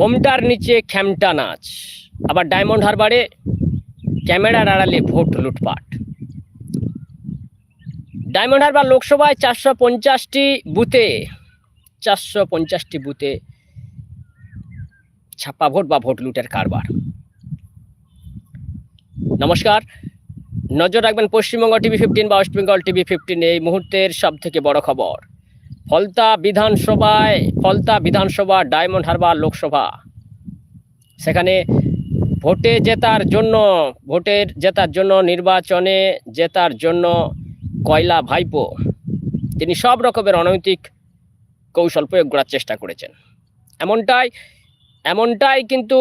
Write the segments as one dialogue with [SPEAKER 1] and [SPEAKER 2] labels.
[SPEAKER 1] হোমটার নিচে খ্যামটা নাচ। আবার ডায়মন্ড হারবারে ক্যামেরার আড়ালে ভোট লুটপাট। ডায়মন্ড হারবার লোকসভায় চারশো পঞ্চাশটি বুথে, চারশো পঞ্চাশটি বুথে ছাপ্পা ভোট বা ভোট লুটের কারবার। নমস্কার। নজর রাখবেন পশ্চিমবঙ্গ টিভি ফিফটিন বা ওয়েস্ট বেঙ্গল টিভি ফিফটিন এই মুহূর্তের সব থেকে বড় খবর। ফলতা বিধানসভায়, ফলতা বিধানসভা, ডায়মন্ড হারবার লোকসভা। সেখানে ভোটে জেতার জন্য, ভোটের জেতার জন্য, নির্বাচনে জেতার জন্য কয়লা ভাইপো, তিনি সব রকমের অনৈতিক কৌশল প্রয়োগ করার চেষ্টা করেছেন। এমনটাই এমনটাই কিন্তু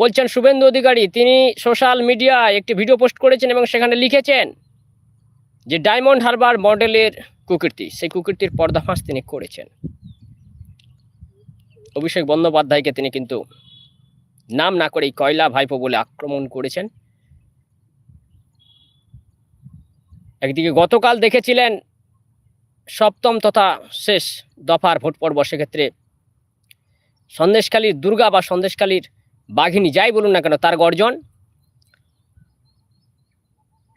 [SPEAKER 1] বলছেন শুভেন্দু অধিকারী, তিনি সোশ্যাল মিডিয়ায় একটি ভিডিও পোস্ট করেছেন এবং সেখানে লিখেছেন যে ডায়মন্ড হারবার মডেলের কুকীর্তি, সেই কুকীর্তির পর্দাফাঁস তিনি করেছেন। অভিষেক বন্দ্যোপাধ্যায়কে তিনি কিন্তু নাম না করেই কয়লা ভাইপো বলে আক্রমণ করেছেন। একদিকে গতকাল দেখেছিলেন সপ্তম তথা শেষ দফার ভোট পর্ব, সেক্ষেত্রে সন্দেশকালীর দুর্গা বা সন্দেশকালীর বাঘিনী, যাই বলুন না কেন, তার গর্জন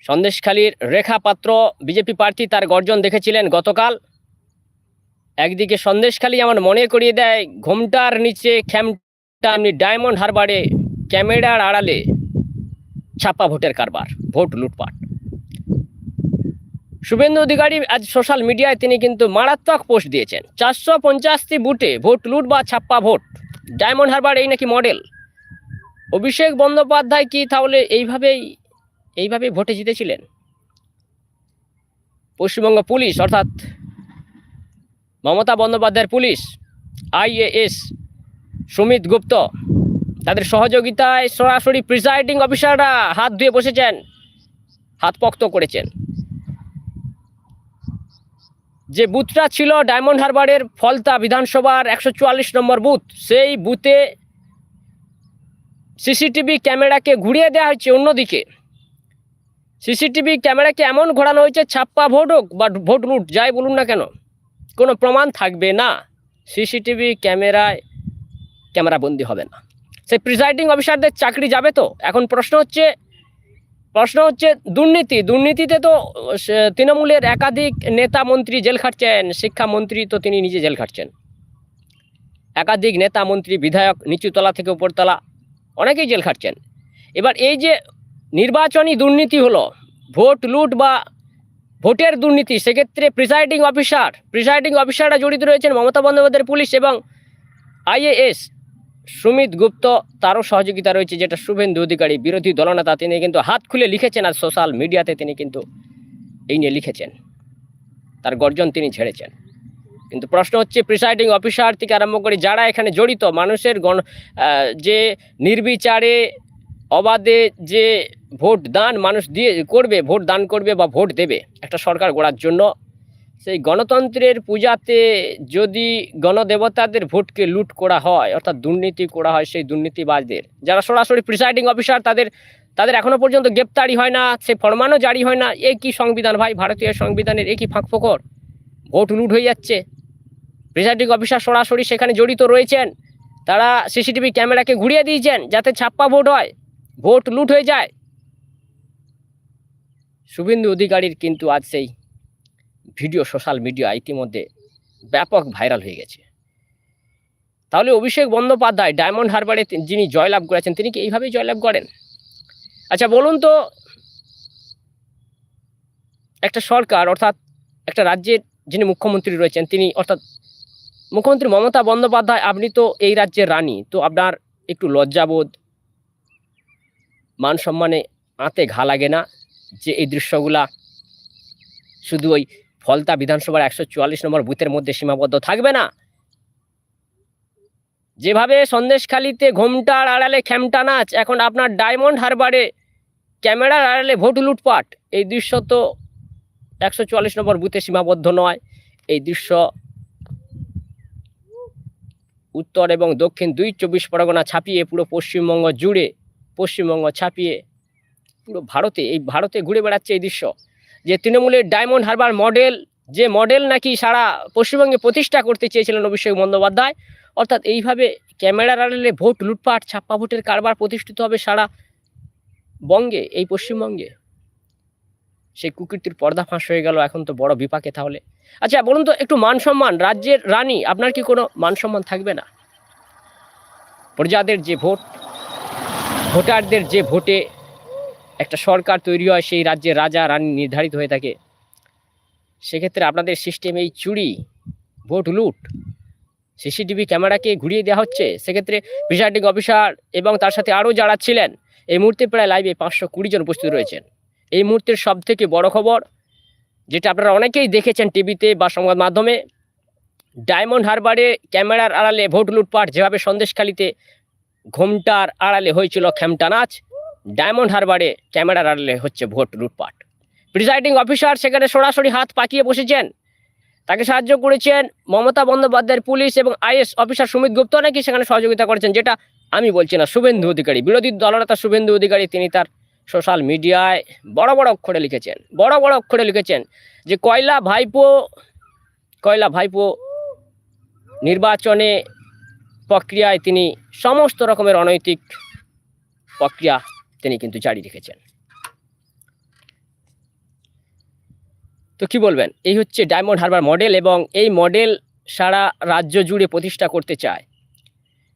[SPEAKER 1] সন্দেশখালীর রেখা পাত্র বিজেপি প্রার্থী তার গর্জন দেখেছিলেন গতকাল। একদিকে সন্দেশখালী আমার মনে করিয়ে দেয়, ঘোমটার নিচে খ্যামটা, এমনি ডায়মন্ড হারবারে ক্যামেরার আড়ালে ছাপা ভোটের কারবার, ভোট লুটপাট। শুভেন্দু অধিকারী আজ সোশ্যাল মিডিয়ায় তিনি কিন্তু মারাত্মক পোস্ট দিয়েছেন, চারশো পঞ্চাশটি বুটে ভোট লুট বা ছাপ্পা ভোট, ডায়মন্ড হারবার এই নাকি মডেল। অভিষেক বন্দ্যোপাধ্যায় কি তাহলে এইভাবেই এইভাবেই ভোটে জিতেছিলেন? পশ্চিমবঙ্গ পুলিশ, অর্থাৎ মমতা বন্দ্যোপাধ্যায়ের পুলিশ আইএএস সুমিত গুপ্ত, তাদের সহযোগিতায় সরাসরি প্রিসাইডিং অফিসাররা হাত ধুয়ে বসেছেন, হাত পক্ত করেছেন। যে বুথটা ছিল ডায়মন্ড হারবারের ফলতা বিধানসভার একশো চুয়াল্লিশ নম্বর বুথ, সেই বুথে সিসিটিভি ক্যামেরাকে ঘুরিয়ে দেওয়া হয়েছে অন্যদিকে। সিসিটিভি ক্যামেরাকে এমন ঘোরানো হয়েছে, ছাপ্পা ভোট হোক বা ভোট লুট, যাই বলুন না কেন, কোনো প্রমাণ থাকবে না। সিসিটিভি ক্যামেরায় ক্যামেরাবন্দি হবে না। সেই প্রিসাইডিং অফিসারদের চাকরি যাবে তো? এখন প্রশ্ন হচ্ছে প্রশ্ন হচ্ছে দুর্নীতি, দুর্নীতিতে তো তৃণমূলের একাধিক নেতা মন্ত্রী জেল খাটছেন, শিক্ষামন্ত্রী তো তিনি নিজে জেল খাটছেন। একাধিক নেতা মন্ত্রী, বিধায়ক, নিচুতলা থেকে উপরতলা, অনেকেই জেল খাটছেন। এবার এই যে নির্বাচনী দুর্নীতি হলো ভোট, লুট বা ভোটের দুর্নীতি। সেক্ষেত্রে প্রিসাইডিং অফিসার প্রিসাইডিং অফিসাররা জড়িত রয়েছেন মমতা বন্দ্যোপাধ্যায়ের পুলিশ এবং আইএএস সুমিত গুপ্ত, তারও সহযোগিতা রয়েছে, যেটা শুভেন্দু অধিকারী বিরোধী দলনেতা তিনি কিন্তু হাত খুলে লিখেছেন আর সোশ্যাল মিডিয়াতে তিনি কিন্তু এই নিয়ে লিখেছেন। তার গর্জন তিনি ছেড়েছেন কিন্তু প্রশ্ন হচ্ছে প্রিসাইডিং অফিসার থেকে আরম্ভ করে যারা এখানে জড়িত, মানুষের গণ যে নির্বিচারে অবাধে যে ভোট দান মানুষ দিয়ে, করবে ভোট দান করবে বা ভোট দেবে একটা সরকার গড়ার জন্য, সেই গণতন্ত্রের পূজাতে যদি গণদেবতাদের ভোটকে লুট করা হয়, অর্থাৎ দুর্নীতি করা হয় সেই দুর্নীতিবাজদের, যারা সরাসরি প্রিসাইডিং অফিসার তাদের তাদের এখনও পর্যন্ত গ্রেপ্তারি হয় না সে ফরমানও জারি হয় না, এ কি সংবিধান ভাই, ভারতীয় সংবিধানের এ কি ফাঁক ফোকর ভোট লুট হয়ে যাচ্ছে। প্রিসাইডিং অফিসার সরাসরি সেখানে জড়িত রয়েছেন, তারা সিসিটিভি ক্যামেরাকে ঘুরিয়ে দিয়েছেন, যাতে ছাপ্পা ভোট হয়। ভোট লুট হয়ে যায়। শুভেন্দু অধিকারীর কিন্তু আজ সেই ভিডিও সোশ্যাল মিডিয়া ইতিমধ্যে ব্যাপক ভাইরাল হয়ে গেছে। তাহলে অভিষেক বন্দ্যোপাধ্যায় ডায়মন্ড হারবারে যিনি জয়লাভ করেছেন, তিনি কি এইভাবেই জয়লাভ করেন? আচ্ছা বলুন তো, একটা সরকার অর্থাৎ একটা রাজ্যের যিনি মুখ্যমন্ত্রী রয়েছেন, তিনি অর্থাৎ মুখ্যমন্ত্রী মমতা বন্দ্যোপাধ্যায়, আপনি তো এই রাজ্যের রানী, তো আপনার একটু লজ্জাবোধ মান সম্মানে আঁতে ঘা লাগে না, যে এই দৃশ্যগুলা শুধু ওই ফলতা বিধানসভার একশো চুয়াল্লিশ নম্বর বুথের মধ্যে সীমাবদ্ধ থাকবে না। যেভাবে সন্দেশখালিতে ঘোমটার আড়ালে খ্যামটা নাচ, এখন আপনার ডায়মন্ড হারবারে ক্যামেরার আড়ালে ভোট লুটপাট, এই দৃশ্য তো একশো চুয়াল্লিশ নম্বর বুথে সীমাবদ্ধ নয়। এই দৃশ্য উত্তর এবং দক্ষিণ দুই চব্বিশ পরগনা ছাপিয়ে পুরো পশ্চিমবঙ্গ জুড়ে পশ্চিমবঙ্গ ছাপিয়ে পুরো ভারতে, এই ভারতে ঘুরে বেড়াচ্ছে এই দৃশ্য। যে তৃণমূলের ডায়মন্ড হারবার মডেল, যে মডেল নাকি সারা পশ্চিমবঙ্গে প্রতিষ্ঠা করতে চেয়েছিলেন অভিষেক বন্দ্যোপাধ্যায়, অর্থাৎ এইভাবে ক্যামেরার আড়ালে ভোট, লুটপাট, ছাপ্পা ভোটের কারবার প্রতিষ্ঠিত হবে সারা বঙ্গে, এই পশ্চিমবঙ্গে? সেই কুকীর্তির পর্দা ফাঁস হয়ে গেল এখন তো বড় বিপাকে তাহলে। আচ্ছা বলুন তো, একটু মান সম্মান, রাজ্যের রানী, আপনার কি কোনো মান সম্মান থাকবে না? প্রজাদের যে ভোট ভোটারদের যে ভোটে একটা সরকার তৈরি হয়, সেই রাজ্যের রাজা রানী নির্ধারিত হয়ে থাকে। সেক্ষেত্রে আপনাদের সিস্টেম এই চুরি, ভোট লুট সিসিটিভি ক্যামেরাকে ঘুরিয়ে দেওয়া হচ্ছে। সেক্ষেত্রে প্রিসাইডিং অফিসার এবং তার সাথে আরও যারা ছিলেন, এই মুহূর্তে প্রায় লাইভে পাঁচশো কুড়ি জন উপস্থিত রয়েছেন। এই মুহূর্তের সব থেকে বড় খবর, যেটা আপনারা অনেকেই দেখেছেন টিভিতে বা সংবাদ মাধ্যমে, ডায়মন্ড হারবারে ক্যামেরার আড়ালে ভোট লুটপাট যেভাবে সন্দেশখালিতে ঘোমটার আড়ালে হয়েছিল খেমটা নাচ ডায়মন্ড হারবারে ক্যামেরার আড়ালে হচ্ছে ভোট লুটপাট। প্রিসাইডিং অফিসার সেখানে সরাসরি হাত পাকিয়ে বসেছেন। তাকে সাহায্য করেছেন মমতা বন্দ্যোপাধ্যায়ের পুলিশ এবং আইএস অফিসার সুমিত গুপ্ত নাকি সেখানে সহযোগিতা করেছেন যেটা আমি বলছি না, শুভেন্দু অধিকারী। বিরোধী দলনেতা শুভেন্দু অধিকারী তিনি তার সোশ্যাল মিডিয়ায় বড় বড় অক্ষরে লিখেছেন, বড় বড় অক্ষরে লিখেছেন যে কয়লা ভাইপো কয়লা ভাইপো নির্বাচনে প্রক্রিয়ায় তিনি সমস্ত রকমের অনৈতিক প্রক্রিয়া তিনি কিন্তু জারি রেখেছেন। তো কি বলবেন? এই হচ্ছে ডায়মন্ড হারবার মডেল এবং এই মডেল সারা রাজ্য জুড়ে প্রতিষ্ঠা করতে চায়।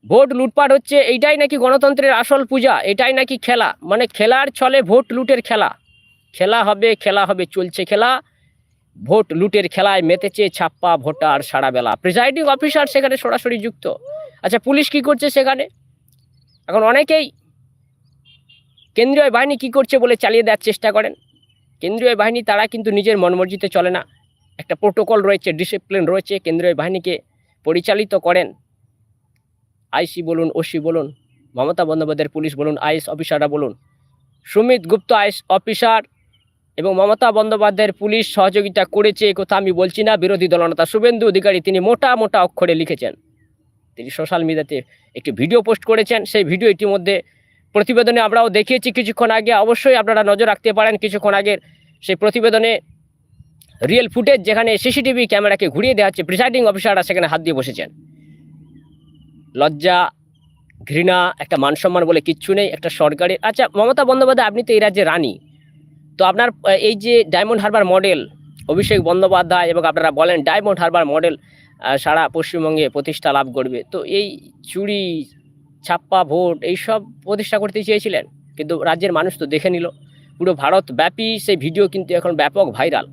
[SPEAKER 1] ভোট লুটপাট হচ্ছে, এইটাই নাকি গণতন্ত্রের আসল পূজা, এটাই নাকি খেলা। মানে খেলার ছলে ভোট লুটের খেলা। খেলা হবে খেলা হবে, চলছে খেলা। ভোট লুটের খেলায় মেতেছে ছাপ্পা ভোটার সারা বেলা প্রিসাইডিং অফিসার সেখানে সরাসরি যুক্ত। আচ্ছা পুলিশ কি করছে সেখানে? এখন অনেকেই কেন্দ্রীয় বাহিনী কি করছে বলে চালিয়ে দেওয়ার চেষ্টা করেন। কেন্দ্রীয় বাহিনী তারা কিন্তু নিজের মনমর্জিতে চলে না। একটা প্রোটোকল রয়েছে, ডিসিপ্লিন রয়েছে, কেন্দ্রীয় বাহিনীকে পরিচালিত করেন। আইসি বলুন, ওসি বলুন, মমতা বন্দ্যোপাধ্যায়ের পুলিশ বলুন, আইএস অফিসাররা বলুন। সুমিত গুপ্ত, আইএস অফিসার এবং মমতা বন্দ্যোপাধ্যায়ের পুলিশ সহযোগিতা করেছে কথা আমি বলছি না, বিরোধী দলনেতা শুভেন্দু অধিকারী, তিনি মোটা মোটা অক্ষরে লিখেছেন। তিনি সোশ্যাল মিডিয়াতে একটি ভিডিও পোস্ট করেছেন। সেই ভিডিও ইতিমধ্যে প্রতিবেদনে আমরাও দেখিয়েছি। কিছুক্ষণ আগে অবশ্যই আপনারা নজর রাখতে পারেন, কিছুক্ষণ আগের সেই প্রতিবেদনে রিয়েল ফুটেজ যেখানে সিসিটিভি ক্যামেরাকে ঘুরিয়ে দেওয়া হচ্ছে প্রিসাইডিং অফিসাররা সেখানে হাত দিয়ে বসেছেন। লজ্জা, ঘৃণা, একটা মান সম্মান বলে কিচ্ছু নেই, একটা সরকারের। আচ্ছা মমতা বন্দ্যোপাধ্যায়, আপনি তো এই রাজ্যে রানী। তো আপনার, এই যে Diamond Harbour model Abhishek Bandyopadhyay এবং আপনারা বলেন ডায়মন্ড হারবার মডেল সারা পশ্চিমবঙ্গে প্রতিষ্ঠা লাভ করবে। তো এই চুরি, ছাপ্পা ভোট, এইসব প্রতিষ্ঠা করতে চেয়েছিলেন, কিন্তু রাজ্যের মানুষ তো দেখে নিল। পুরো ভারতব্যাপী সেই ভিডিও কিন্তু এখন ব্যাপক ভাইরাল।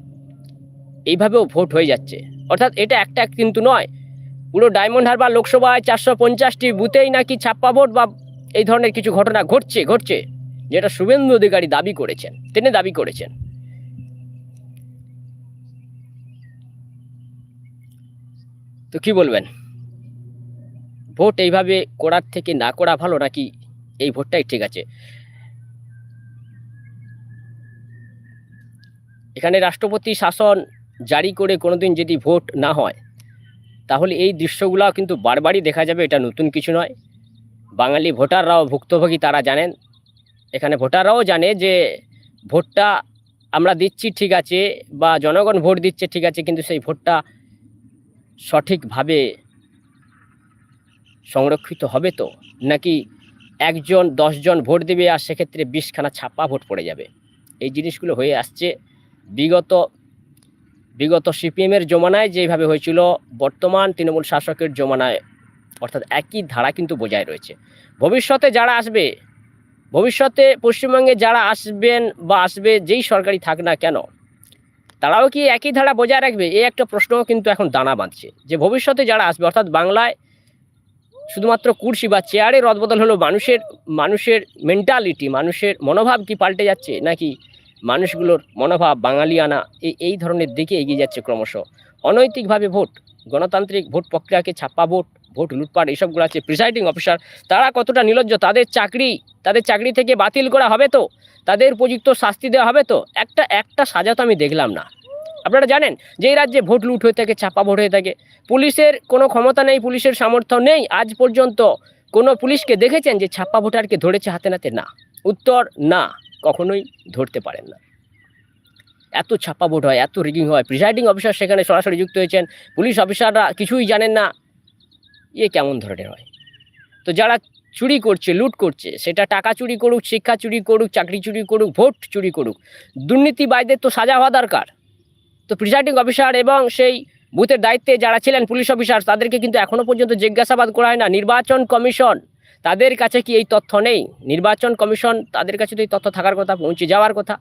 [SPEAKER 1] এইভাবেও ভোট হয়ে যাচ্ছে। অর্থাৎ এটা একটা কিন্তু নয়। পুরো ডায়মন্ড হারবার লোকসভায় চারশো পঞ্চাশটি বুথেই নাকি ছাপ্পা ভোট বা এই ধরনের কিছু ঘটনা ঘটছে ঘটছে, যেটা শুভেন্দু অধিকারী দাবি করেছেন, তিনি দাবি করেছেন। তো কি বলবেন? ভোট এইভাবে করার থেকে না করা ভালো নাকি এই ভোটটাই ঠিক আছে? এখানে রাষ্ট্রপতি শাসন জারি করে কোনোদিন যদি ভোট না হয়, তাহলে এই দৃশ্যগুলো কিন্তু বারবারই দেখা যাবে, এটা নতুন কিছু নয়। বাঙালি ভোটাররাও ভুক্তভোগী, তারা জানেন। এখানে ভোটাররাও জানে যে ভোটটা আমরা দিচ্ছি ঠিক আছে বা জনগণ ভোট দিচ্ছে ঠিক আছে, কিন্তু সেই ভোটটা সঠিকভাবে সংরক্ষিত হবে তো? নাকি একজন, দশজন ভোট দেবে আর সেক্ষেত্রে বিশখানা ছাপ্পা ভোট পড়ে যাবে? এই জিনিসগুলো হয়ে আসছে। বিগত বিগত সিপিএমের জমানায় যেভাবে হয়েছিল, বর্তমান তৃণমূল শাসকের জমানায় অর্থাৎ একই ধারা কিন্তু বজায় রয়েছে। ভবিষ্যতে যারা আসবে, ভবিষ্যতে পশ্চিমবঙ্গে যারা আসবেন বা আসবে, যেই সরকারি থাক না কেন তারাও কি একই ধারা বজায় রাখবে? এই একটা প্রশ্নও কিন্তু এখন দানা বাঁধছে। যে ভবিষ্যতে যারা আসবে, অর্থাৎ বাংলায় শুধুমাত্র কুর্সি বা চেয়ারে রদবদল হলো মানুষের মানুষের মেন্টালিটি মানুষের মনোভাব কি পাল্টে যাচ্ছে? নাকি মানুষগুলোর মনোভাব বাঙালিয়ানা? এই এই ধরনের দিকে এগিয়ে যাচ্ছে ক্রমশ। অনৈতিকভাবে ভোট, গণতান্ত্রিক ভোট প্রক্রিয়াকে ছাপ্পা ভোট ভোট লুটপাট, এইসবগুলো আছে। প্রিসাইডিং অফিসার, তারা কতটা নির্লজ্জ তাদের চাকরি তাদের চাকরি থেকে বাতিল করা হবে তো? তাদের উপযুক্ত শাস্তি দেওয়া হবে তো? একটা একটা সাজা তো আমি দেখলাম না। আপনারা জানেন যে এই রাজ্যে ভোট লুট হয়ে থাকে ছাপ্পা ভোট হয়ে থাকে। পুলিশের কোনো ক্ষমতা নেই, পুলিশের সামর্থ্য নেই। আজ পর্যন্ত কোনো পুলিশকে দেখেছেন যে ছাপ্পা ভোটারকে ধরেছে হাতে নাতে? না। উত্তর, না। কখনোই ধরতে পারেন না। এত ছাপ্পা ভোট হয়, এত রিগিং হয়। প্রিসাইডিং অফিসার সেখানে সরাসরি যুক্ত হয়েছেন। পুলিশ অফিসাররা কিছুই জানেন না। ইয়ে কেমন ধরনের হয়? তো যারা চুরি করছে, লুট করছে। সেটা টাকা চুরি করুক, শিক্ষা চুরি করুক, চাকরি চুরি করুক, ভোট চুরি করুক। দুর্নীতিবাজদের তো সাজা হওয়া দরকার। তো প্রিসাইডিং অফিসার এবং সেই বুথের দায়িত্বে যারা ছিলেন পুলিশ অফিসার তাদেরকে কিন্তু এখনও পর্যন্ত জিজ্ঞাসাবাদ করা হয় না। নির্বাচন কমিশন, তাদের কাছে কি এই তথ্য নেই? নির্বাচন কমিশন, তাদের কাছে তো এই তথ্য থাকার কথা, পৌঁছে যাওয়ার কথা।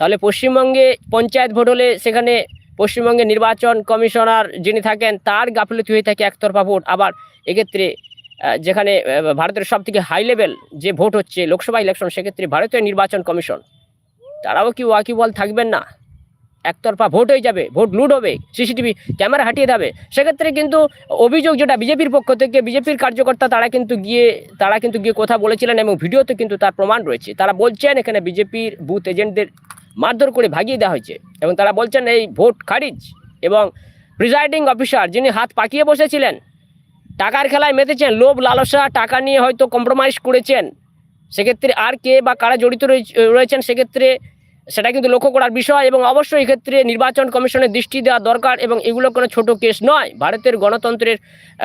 [SPEAKER 1] তাহলে পশ্চিমবঙ্গে পঞ্চায়েত ভোট হলে সেখানে পশ্চিমবঙ্গে নির্বাচন কমিশনার যিনি থাকেন, তার গাফিলতি হয়ে থাকে একতরফা ভোট। আবার এক্ষেত্রে যেখানে ভারতের সব থেকে হাই লেভেল যে ভোট হচ্ছে, লোকসভা ইলেকশন সেক্ষেত্রে ভারতীয় নির্বাচন কমিশন, তারাও কি ওয়াকিবল থাকবেন না? একতরফা ভোট হয়ে যাবে ভোট লুট হবে সিসিটিভি ক্যামেরা হাটিয়ে দেবে। সেক্ষেত্রে কিন্তু অভিযোগ যেটা বিজেপির পক্ষ থেকে, বিজেপির কার্যকর্তা তারা কিন্তু গিয়ে, তারা কিন্তু গিয়ে কথা বলেছিলেন এবং ভিডিওতে কিন্তু তার প্রমাণ রয়েছে। তারা বলছেন এখানে বিজেপির বুথ এজেন্টদের মারধর করে ভাগিয়ে দেওয়া হয়েছে এবং তারা বলছেন, এই ভোট খারিজ এবং প্রিজাইডিং অফিসার যিনি হাত পাকিয়ে বসেছিলেন টাকার খেলায় মেতেছেন, লোভ, লালসা, টাকা নিয়ে হয়তো কম্প্রোমাইজ করেছেন। সেক্ষেত্রে আর কে বা কারা জড়িত রয়েছে- রয়েছেন, সেক্ষেত্রে সেটা কিন্তু লক্ষ্য করার বিষয় এবং অবশ্যই এক্ষেত্রে নির্বাচন কমিশনের দৃষ্টি দেওয়া দরকার এবং এগুলো কোনো ছোট কেস নয়। ভারতের গণতন্ত্রের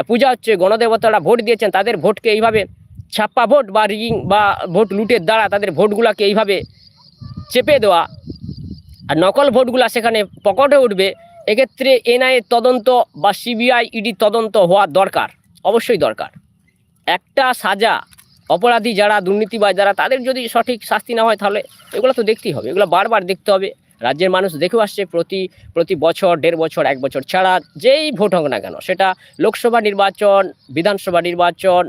[SPEAKER 1] পূজা হচ্ছে গণদেবতারা ভোট দিয়েছেন, তাদের ভোটকে এইভাবে ছাপ্পা ভোট বা রিগিং বা ভোট লুটের দ্বারা তাদের ভোটগুলোকে এইভাবে চেপে দেওয়া। আর নকল ভোটগুলা সেখানে পকেটে উঠবে, এক্ষেত্রে এনআইএ তদন্ত বা সিবিআই ইডি তদন্ত হওয়া দরকার। অবশ্যই দরকার। একটা সাজা, অপরাধী যারা, দুর্নীতিবাজ যারা, তাদের যদি সঠিক শাস্তি না হয় তাহলে এগুলো তো দেখতেই হবে। এগুলো বারবার দেখতে হবে। রাজ্যের মানুষ দেখেও আসছে প্রতি প্রতি বছর, দেড় বছর, এক বছর ছাড়া যেই ভোট হোক না কেন, সেটা লোকসভা নির্বাচন, বিধানসভা নির্বাচন,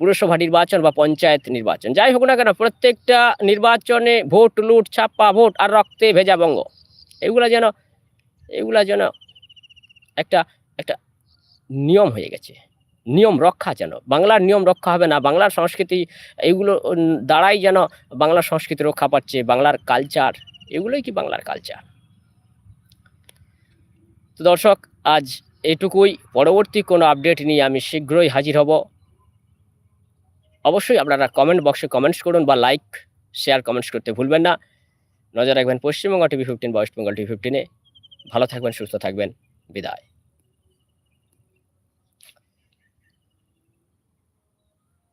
[SPEAKER 1] পুরসভা নির্বাচন বা পঞ্চায়েত নির্বাচন, যাই হোক না কেন, প্রত্যেকটা নির্বাচনে ভোট, লুট, ছাপ্পা, ভোট আর রক্তে ভেজা বঙ্গ, এগুলো যেন, এগুলা যেন একটা একটা নিয়ম হয়ে গেছে। নিয়ম রক্ষা যেন, বাংলার নিয়ম রক্ষা হবে না, বাংলার সংস্কৃতি এগুলো দ্বারাই যেন বাংলার সংস্কৃতি রক্ষা পাচ্ছে, বাংলার কালচার এগুলোই কি বাংলার কালচার তো দর্শক, আজ এটুকুই, পরবর্তী কোনো আপডেট নিয়ে আমি শীঘ্রই হাজির হব। অবশ্যই আপনারা কমেন্ট বক্সে কমেন্টস করুন বা লাইক শেয়ার কমেন্টস করতে ভুলবেন না। নজর রাখবেন পশ্চিমবঙ্গ টিভি ফিফটিন বা ওয়েস্ট বেঙ্গল টিভি ফিফটিনে ভালো থাকবেন, সুস্থ থাকবেন। বিদায়।